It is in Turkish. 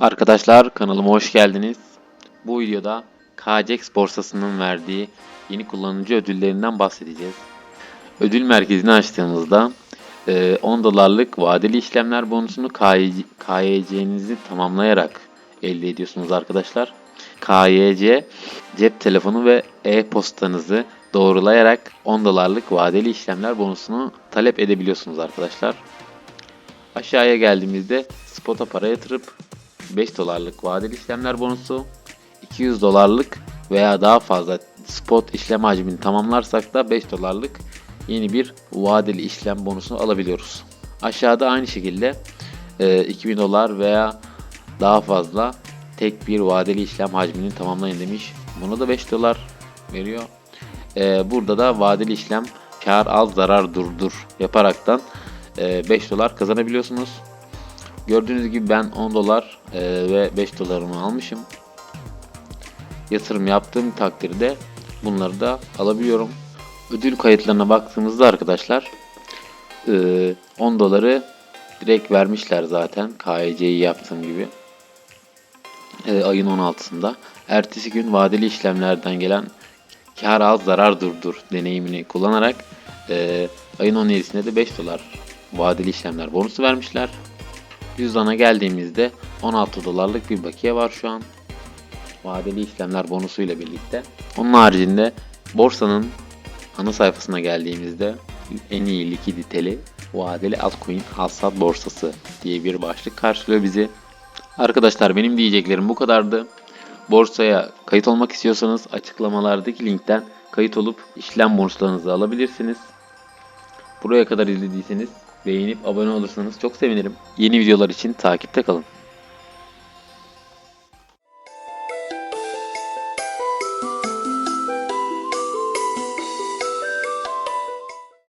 Arkadaşlar kanalıma hoş geldiniz. Bu videoda KCX borsasının verdiği yeni kullanıcı ödüllerinden bahsedeceğiz. Ödül merkezini açtığınızda e, 10 dolarlık vadeli işlemler bonusunu KYC'nizi tamamlayarak elde ediyorsunuz arkadaşlar. KYC cep telefonu ve e-postanızı doğrulayarak 10 dolarlık vadeli işlemler bonusunu talep edebiliyorsunuz arkadaşlar. Aşağıya geldiğimizde spota para yatırıp 5 dolarlık vadeli işlemler bonusu, 200 dolarlık veya daha fazla spot işlem hacmini tamamlarsak da 5 dolarlık yeni bir vadeli işlem bonusunu alabiliyoruz. Aşağıda aynı şekilde e, 2000 dolar veya daha fazla tek bir vadeli işlem hacmini tamamlayın demiş. Buna da 5 dolar veriyor. E, burada da vadeli işlem kar al zarar durdur yaparaktan e, 5 dolar kazanabiliyorsunuz. Gördüğünüz gibi ben 10 dolar e, ve 5 dolarımı almışım. Yatırım yaptığım takdirde bunları da alabiliyorum. Ödül kayıtlarına baktığımızda arkadaşlar e, 10 doları direkt vermişler zaten KYC'yi yaptığım gibi. E, ayın 16'sında. Ertesi gün vadeli işlemlerden gelen kar al zarar durdur deneyimini kullanarak e, ayın 17'sinde de 5 dolar vadeli işlemler bonusu vermişler. Cüzdana geldiğimizde 16 dolarlık bir bakiye var şu an. Vadeli işlemler bonusu ile birlikte. Onun haricinde borsanın ana sayfasına geldiğimizde en iyi likiditeli vadeli altcoin alsat borsası diye bir başlık karşılıyor bizi. Arkadaşlar benim diyeceklerim bu kadardı. Borsaya kayıt olmak istiyorsanız açıklamalardaki linkten kayıt olup işlem bonuslarınızı alabilirsiniz. Buraya kadar izlediyseniz beğenip abone olursanız çok sevinirim. Yeni videolar için takipte kalın.